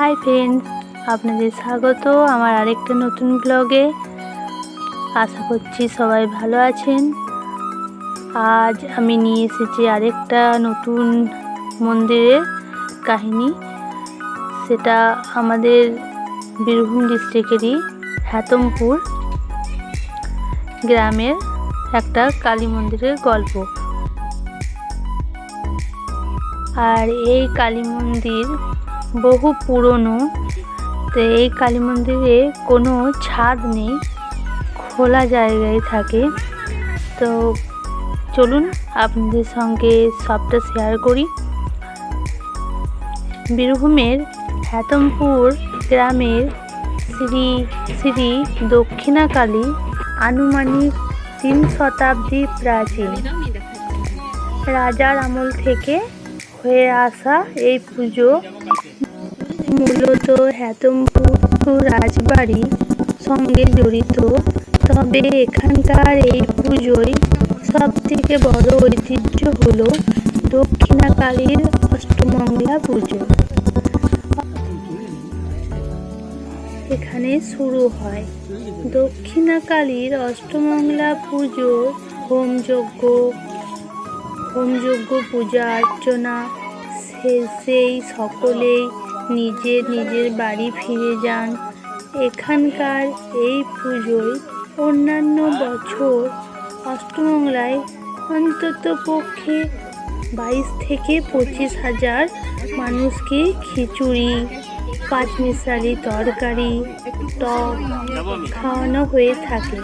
Hi friends আপনাদের স্বাগত আমার আরেকটা নতুন ব্লগে। আশা করছি সবাই ভালো আছেন। আজ আমি নিয়ে এসেছি আরেকটা নতুন মন্দিরের কাহিনী। সেটা আমাদের বীরভূম ডিস্ট্রিক্টেরই হ্যাতমপুর গ্রামের একটা কালী মন্দিরের গল্প। আর এই কালী মন্দির বহু পুরনো, তো এই কালী মন্দিরে কোনো ছাদ নেই, খোলা জায়গায় থাকে। তো চলুন আপনাদের সঙ্গে সবটা শেয়ার করি। বীরভূমের হ্যাতমপুর গ্রামের শ্রী শ্রী দক্ষিণাকালী আনুমানিক তিন শতাব্দী প্রাচীন। রাজার আমল থেকে হয়ে আসা এই পুজো। মূলত হ্যাতমপুর রাজবাড়ি সঙ্গে জড়িত। তবে এখানকার এই পুজোয় সব থেকে বড় ঐতিহ্য হল দক্ষিণাকালীর অষ্টমঙ্গলা পুজো। এখানে শুরু হয়। দক্ষিণাকালীর অষ্টমঙ্গলা পুজো, হোমযজ্ঞ হোমযজ্ঞ পূজা অর্চনা শেষেই সকলেই নিজের নিজের বাড়ি ফিরে যান। এখানকার এই পুজোয় অন্যান্য বছর অষ্টমঙ্গলায় অন্তত পক্ষে বাইশ থেকে পঁচিশ হাজার মানুষকে খিচুড়ি, পাঁচমিশালি তরকারি, টক খাওয়ানো হয়ে থাকে।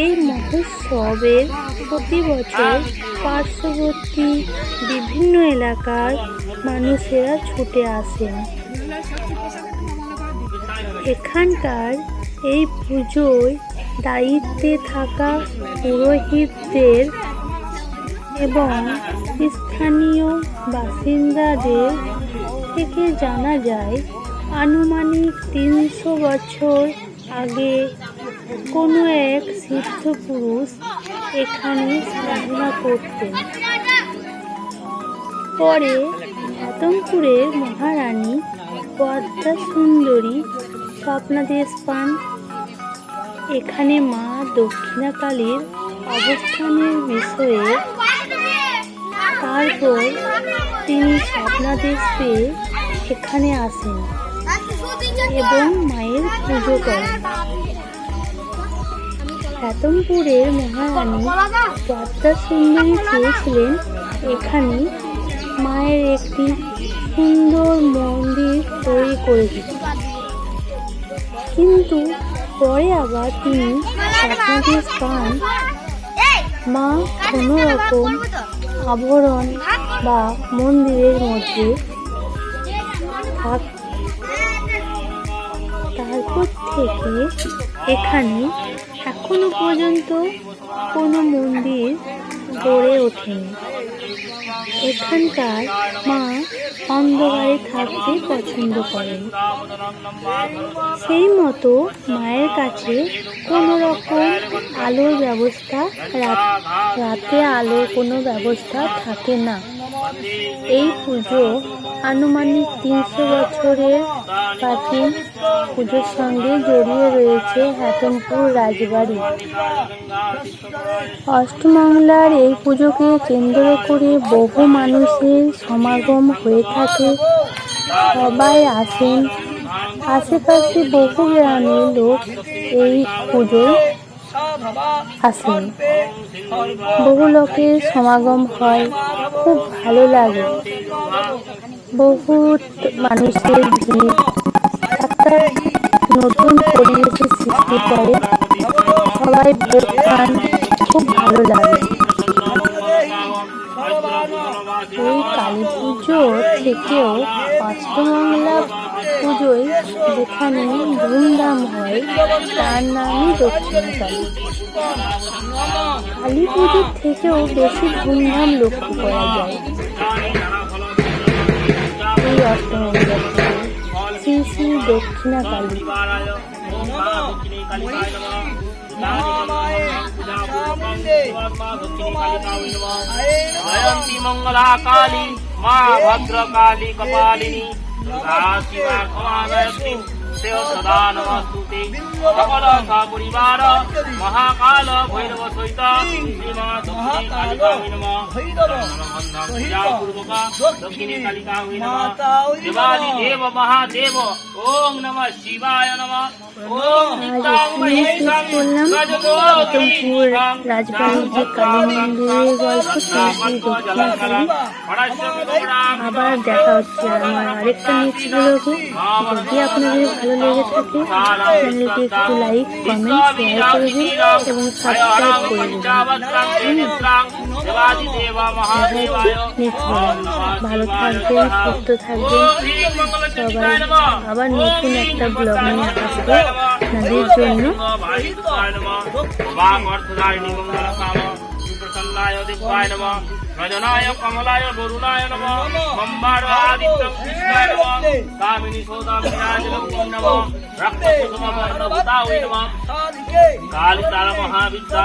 এই মহোৎসবের প্রতি বছর পার্শ্ববর্তী বিভিন্ন এলাকার মানুষেরা ছুটে আসেন। এখানকার এই পুজোয় দায়িত্বে থাকা পুরোহিতদের এবং স্থানীয় বাসিন্দাদের থেকে জানা যায়, আনুমানিক তিনশো বছর আগে কোনো এক সিদ্ধ পুরুষ এখানে সাধনা করতেন পরে হাতমপুরের মহারানী পদ্মা সুন্দরী স্বপ্নাদেশ পান। এখানে মা দক্ষিণাকালীর অবস্থানের বিষয়ে তারপর তিনি স্বপ্নাদেশ পেয়ে এখানে আসেন এবং মায়ের পুজো করেন। হ্যাতমপুরের মহারানী পদ্মা সুন্দরী চেয়েছিলেন এখানে মায়ের একটি সুন্দর মন্দির তৈরি করে দিতে। কিন্তু পরে আবার তিনি স্বপ্নাদেশ পান মা কোনো রকম আবরণ বা মন্দিরের মধ্যে তারপর থেকে এখানে এখনও পর্যন্ত কোনো মন্দির গড়ে ওঠেনি। এখানকার মা অন্ধকারে থাকতে পছন্দ করেন। সেই মতো মায়ের কাছে কোনো রকম আলোর ব্যবস্থা, রাত- আলোর কোনো ব্যবস্থা থাকে না। এই পুজো আনুমানিক তিনশো বছরের প্রাচীন পুজোর সঙ্গে জড়িয়ে রয়েছে হ্যাতমপুর রাজবাড়ি। অষ্টমংলার এই পুজোকে কেন্দ্র করে বহু মানুষের সমাগম হয়ে থাকে। সবাই আসেন। আশেপাশে বহু গ্রামের লোক এই পুজোয় আসেন। বহু লোকের সমাগম হয়। খুব ভালো লাগে। বহুত মানুষের ভিড়। একটা নতুন পরিবেশের সৃষ্টি করে। সবাই হয়। তার নামই দক্ষিণকালী কালী। পুজোর থেকেও বেশি ধুমধাম লক্ষ্য করা যায়। এই শ্রী শ্রী দক্ষিণাকালী জয়ন্তী মঙ্গলা কালী মা ভদ্রকালী কপালিনী। দুর্গা শিবা তেও সকল সপরিবার মহাকাল ভৈরব সহিত শ্রীমা দক্ষিণী কালিকা হই নম পূর্বক দক্ষিণী কালিকা হই নম দেবাদি দেব মহাদেব ওম নম শিবায় নম ওম আবার দেখা হচ্ছে আমার আরেকটা যদি আপনাদের ভালো লেগে থাকে চ্যানেলটি একটু লাইক কমেন্ট শেয়ার করবেন এবং সাবস্ক্রাইব করে ভালো থাকবেন সুস্থ থাকবেন। সবাই আবার নতুন একটা ব্লগ নিয়ে আসব আপনাদের জন্য। নম সম্বার আদিত্য কৃষ্ণায় নম কামিনী সৌদামিনী নম রক্ত কুসুম বর্ণ ভূতায় নম কালিকার মহাবিদ্যা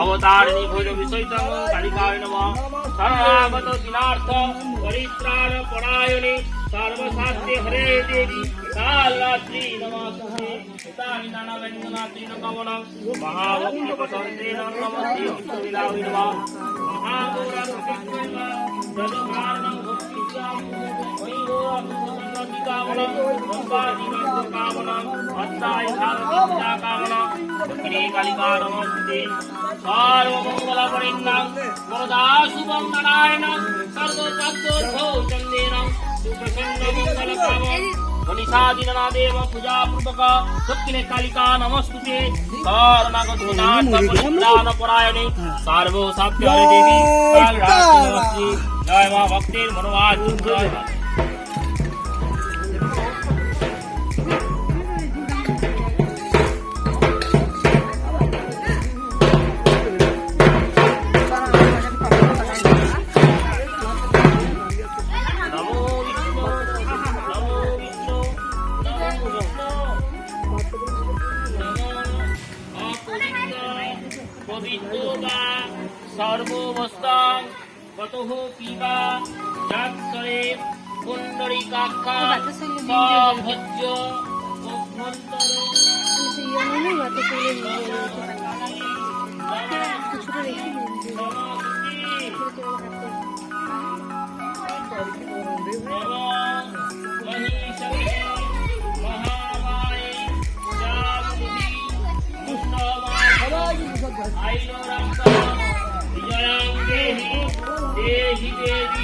অবতারিণী ভৈরবী সৈতং কালিকায় নম শরণাগত দিনার্থ পরিত্রাণ পরায়ণী সর্বশাস্ত্রে হরে দেবী কালাত্রী নমস্তে তানি নানা ব্যঞ্জনা ত্রিন কমলং মহাভক্তি কামনং সম্পাদিনাথ কামনং অত্তায় ভারতীয়া কামনং দক্ষিণে কালিকা নমস্তে সর্বমঙ্গল বরদা শুভম নারায়ণং সর্বতত্ত্বর্থো চন্দেনং সুপ্রসন্ন পূজা পূর্বক দক্ষিণে কালিকা নমস্তুতে দেবী জয় মা ভক্তির মনোবাদ জয় মা। কতহ পিবা যাত্রে পুণ্ডরিকাক্ষা সভজ্য অভ্যন্তর দেহি দেবী নমস্তে